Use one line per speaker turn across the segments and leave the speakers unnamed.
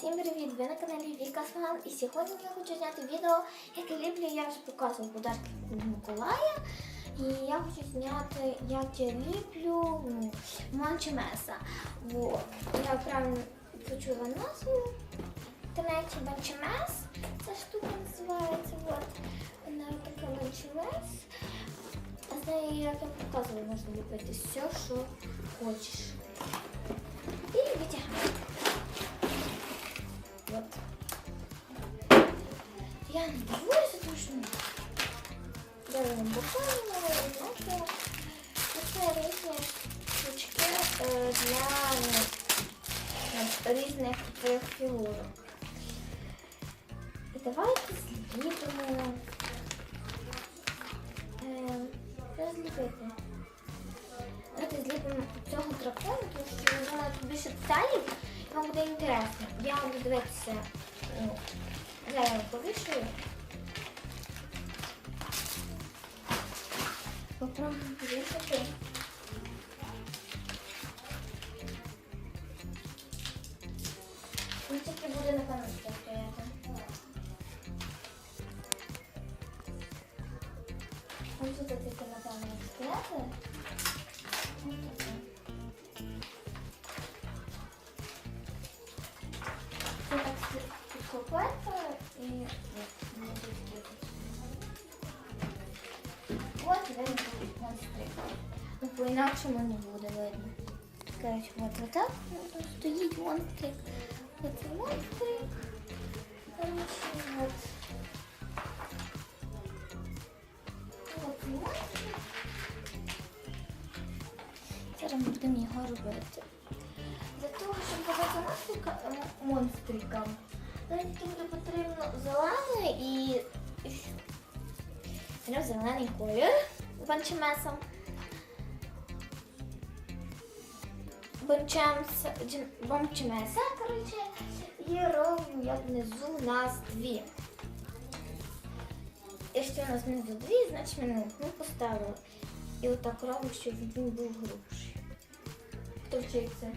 Всім привіт! Ви на каналі Віка і сьогодні я хочу зняти відео, яке ліплю. Я вже показувала подарки від Миколая. І я хочу зняти, як я ліплю м, манчемеса. Вот. Я правильно почула назву інтернеті манчемес. Ця штука називається. Вот. Вона така манчемес. А з нею, як я показувала, можна ліпити все, що хочеш. Я не дивуюся, тому що беремо буквально однаково. Це різні штучки е, для ну, різних таких фігурок. І давайте зліпимо. Е, Що зліпити? Давайте зліпимо цього дракона, тому що я тут більше деталів, і вам буде інтересно. Я буду дивитися. Я його повішую. Попробуємо повісити. Він тільки буде на паночці стояти. Ось тут тільки напевно стояти. От видно монстри. Ну, по-інакшому не буде видно. Короче, от отак от стоїть монстрик. Оце монстрик. Короче, от. От монстрик. Зараз ми будемо його робити. Для того, щоб монстрика, м- монстрика, нам тільки буде потрібно зелене і, і що? Беремо зелений колір банчемесом. Банчемса, джем- банчемеса, коротше, і як внизу у нас дві. Якщо у нас внизу дві, значить ми одну поставили. І отак робимо, щоб він був грубший. Хто вчиться?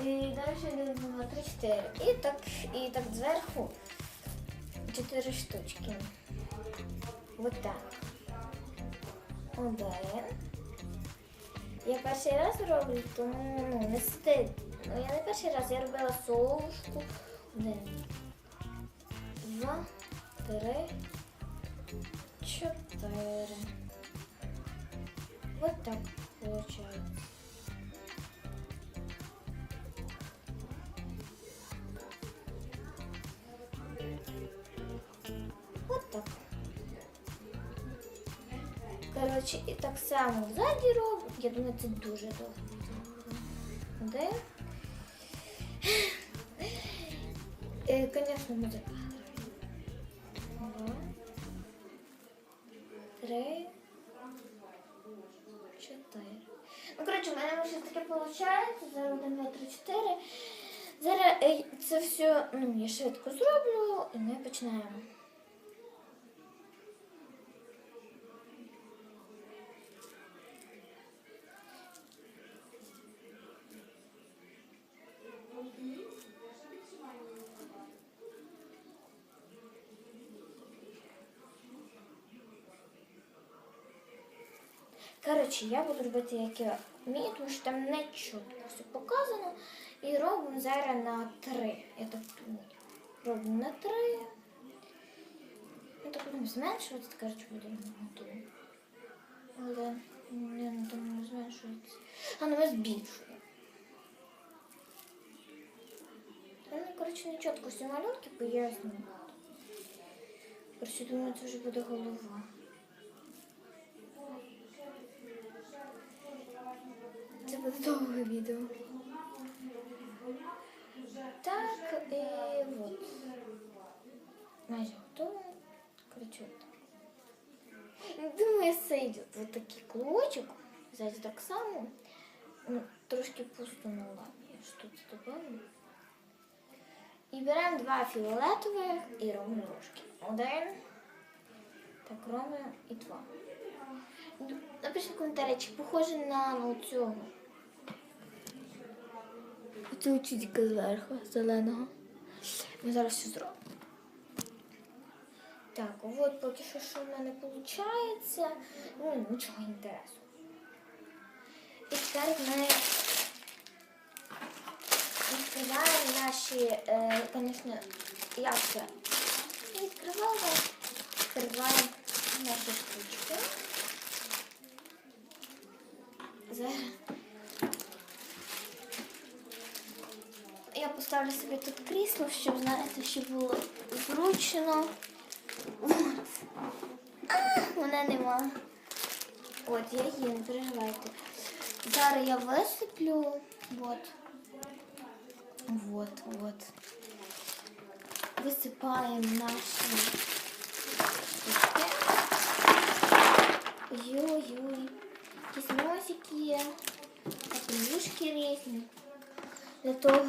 І далі 1, 2, 3, 4. І так, і так зверху 4 штучки. Вот так. Один. Я перший раз роблю, тому ну, не стид. Ну, я не перший раз, я робила совушку. Один. Два, три, чотири. Вот так получается. Коротше, і так само ззаді роблю. Я думаю, це дуже довго. Де? Е, Звісно, буде. Два. Три. Чотири. Ну, коротше, в мене вже таке виходить. Зараз один, два, три, чотири. Зараз е, це все ну, я швидко зроблю і ми починаємо. Коротше, я буду робити, як я вмію, тому що там не чітко все показано. І робимо зараз на три. Я так думаю. Робимо на три. Ну так будемо зменшувати, коротше, будемо готові. Але там не зменшується. А ну ми збільшуємо. Та ну, коротше, не чітко всі малюнки пояснюю. Коротше, думаю, це вже буде голова. Це буде довге відео. Так, і от. Майже готово. Короче, от. Думаю, сидить вот такий клочок. Ззаді так само. Ну, Трошки пусто на ладно. Я ж тут добавлю. І беремо два фіолетових і робимо рожки. Один. Так, робимо і два. Напишіть в коментарі, чи похоже на ну, цього. Оцю чітка зверху, зеленого. Ми зараз все зробимо. Так, от поки що, що в мене виходить. Ну, нічого інтересного. І тепер ми відкриваємо наші, е, звісно, як це? Відкриваємо, відкриваємо наші штучки. Зараз. Я поставлю собі тут крісло, щоб знаєте, щоб було зручно. От. А, мене нема. От, я її, не переживайте. Зараз я висиплю. Вот. Вот, вот. Висипаємо наші штуки. Ой-ой-ой. Якісь носики є, капелюшки різні. Для того,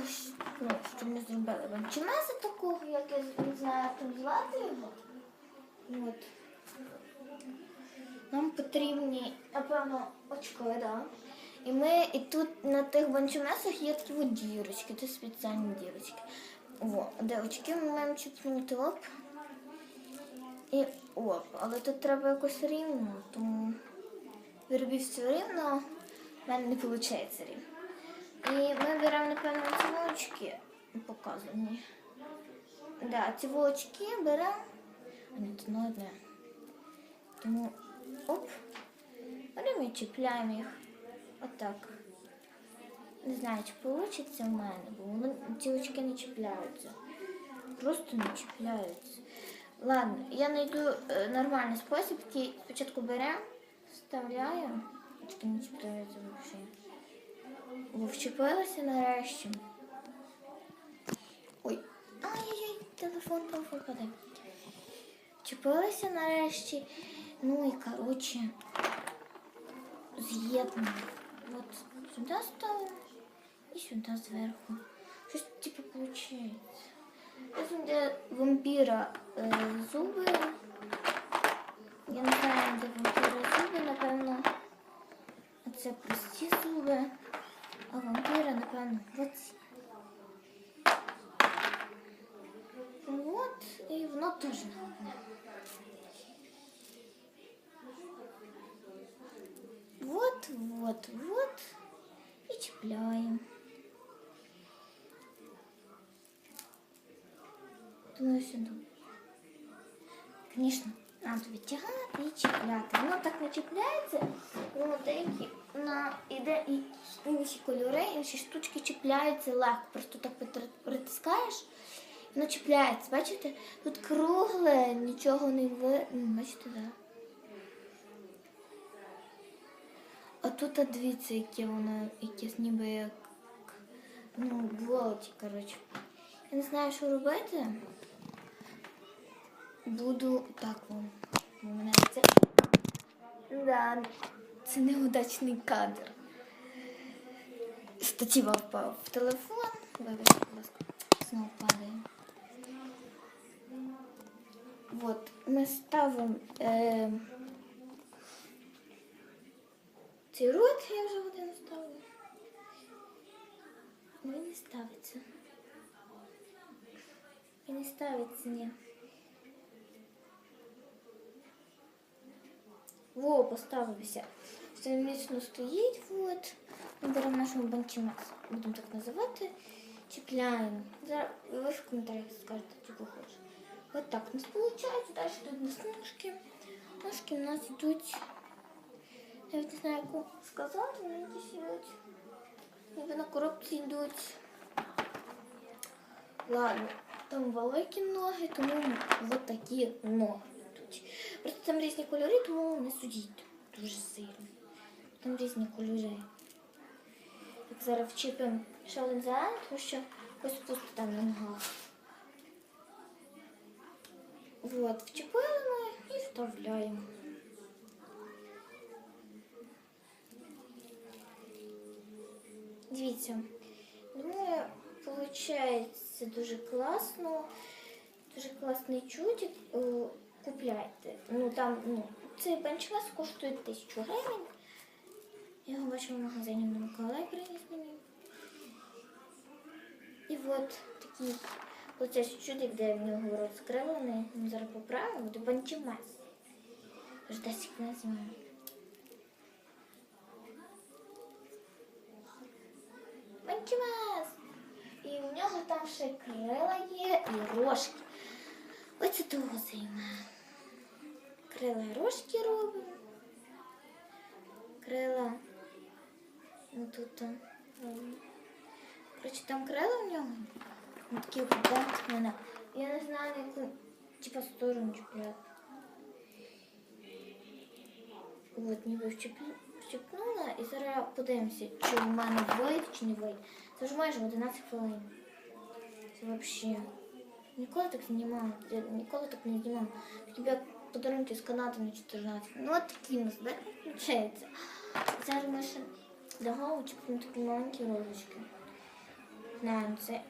ну, щоб ми зробили банчемеса такого, як я не знаю, як там звати його. От. Нам потрібні, напевно, очки, да. І ми і тут на тих банчомесах є такі от дірочки, це спеціальні дірочки. О, де очки ми маємо чіпнути оп. І оп. Але тут треба якось рівно, тому виробів все рівно, в мене не виходить рівно. І ми беремо, напевно, ці очки показані. Да, ці очки беремо. А не одне. Тому оп. Беремо і чіпляємо їх. Отак. Не знаю, чи вийде в мене, бо воно ці очки не чіпляються. Просто не чіпляються. Ладно, я знайду е, нормальний спосіб, який спочатку беремо, вставляємо. Очки не чіпляються взагалі. Вчепилася нарешті. Ой, ай-яй-яй, телефон, телефон паде. Вчепилася нарешті. Ну і коротше, з'єднуємо. От сюди ставимо і сюди зверху. Щось типу виходить. Ось де вампіра е, зуби. Я не знаю, де вампіра зуби, напевно. А це прості зуби. А вампіра, напевно, оці. От, і воно теж не одне. Вот, вот, вот. І чіпляємо. Думаю, сюди. Звісно, Треба відтягати і чіпляти. Воно так не чіпляється, воно деякі на іде і інші кольори, інші штучки чіпляються легко. Просто так притискаєш, воно чіпляється. Бачите? Тут кругле, нічого не ви. Бачите, так. А тут дивіться, яке воно, якесь ніби як ну, болоті, коротше. Я не знаю, що робити. Буду так вам. Мене це. Да, це неудачний кадр. Статіва впав в телефон. Вибачте, будь ласка, знову падає. Вот, ми ставимо. Е, цей рот я вже один ставлю. Він не ставиться. Він не ставиться, ні. Во, поставився. Все міцно стоїть. Вот. Ми беремо нашого банчимекс, будемо так називати. Чіпляємо. Зараз ви в коментарях скажете, чого хочеш. От так у нас виходить. Далі тут у нас ножки. Ножки у нас йдуть. Я навіть не знаю, яку сказати, вони якісь йдуть. Ніби на коробці йдуть. Ладно, там великі ноги, тому от такі ноги йдуть. Просто там різні кольори, тому не судіть дуже сильно. Там різні кольори. Як зараз вчіпимо ще тому що ось пусто там на ногах. От, вчепили і вставляємо. Дивіться, думаю, виходить дуже класно. Дуже класний чудик. Купляйте. Ну там, ну, цей бенчмес коштує тисячу гривень. Я його бачила в магазині на Миколаї приніс мені. І от такі Оце чудик, де в нього він зараз поправимо, буде банчимес. Ждасик називаємо. Банчимес! І в нього там ще крила є і рожки. Оце того займе. Крила рожки робимо. Крила. Ну тут робимо. Коротше, там крила в нього. Ну, такі виглядають в мене. Я не знаю, на яку типа сторону чіпляти. От, ніби вчепнула і зараз подивимося, чи в мене вийде, чи не вийде. Це вже майже 11 хвилин. Це взагалі. Ніколи так знімала, я ніколи так не знімала. Хіба подарунки з канату на 14. Ну от такі у нас так виходить. Зараз ми ще дамо чіпнемо такі маленькі розочки. Знаємо, це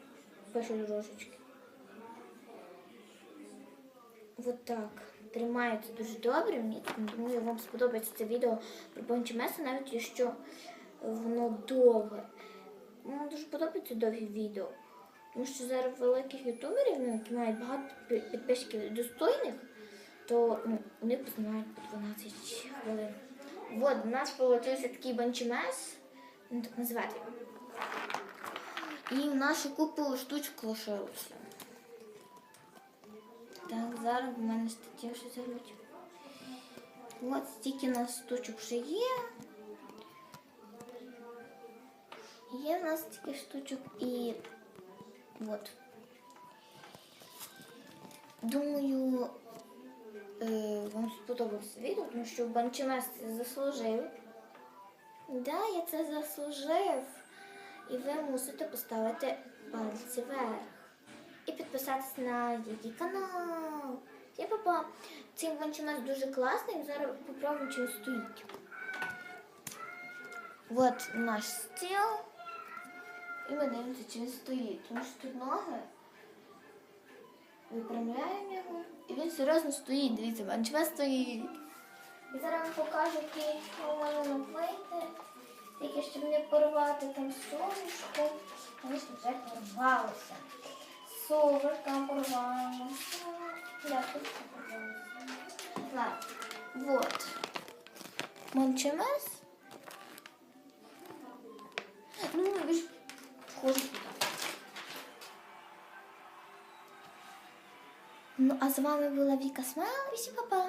пишуть рожечки. Вот так. Тримається дуже добре. Мені думаю, вам сподобається це відео про пончі меса, навіть якщо воно довге. Мені дуже подобаються довгі відео. Тому що зараз великих ютуберів, ну, які мають багато пі- підписчиків достойних, то ну, вони познімають по 12 хвилин. От, у нас вийшов такий банчімес, ну так назвати. І в ще купу штучок лишилося. Так, зараз в мене стаття ще зробить. От стільки у нас штучок вже є. Є в нас стільки штучок і от. Думаю, е, вам сподобалося відео, тому що Банчемес це заслужив. Да, я це заслужив. І ви мусите поставити пальці вверх. І підписатись на її канал. Я папа. Цей банчемес дуже класний. Зараз попробуємо, чи стоїть. От наш стіл. І ми дивимося, чи він стоїть. Тому що тут ноги. Випрямляємо його. І він серйозно стоїть. Дивіться, банчемес стоїть. І зараз вам покажу, який малюнок вийде. Тільки щоб не порвати там сонечко. Звісно, вже порвалося. Совушка порвалося. Я тут порвалося. Ладно, вот. Мончемес. Ну, входить туди. Ну, а з вами була Віка Смайл і всім па-па.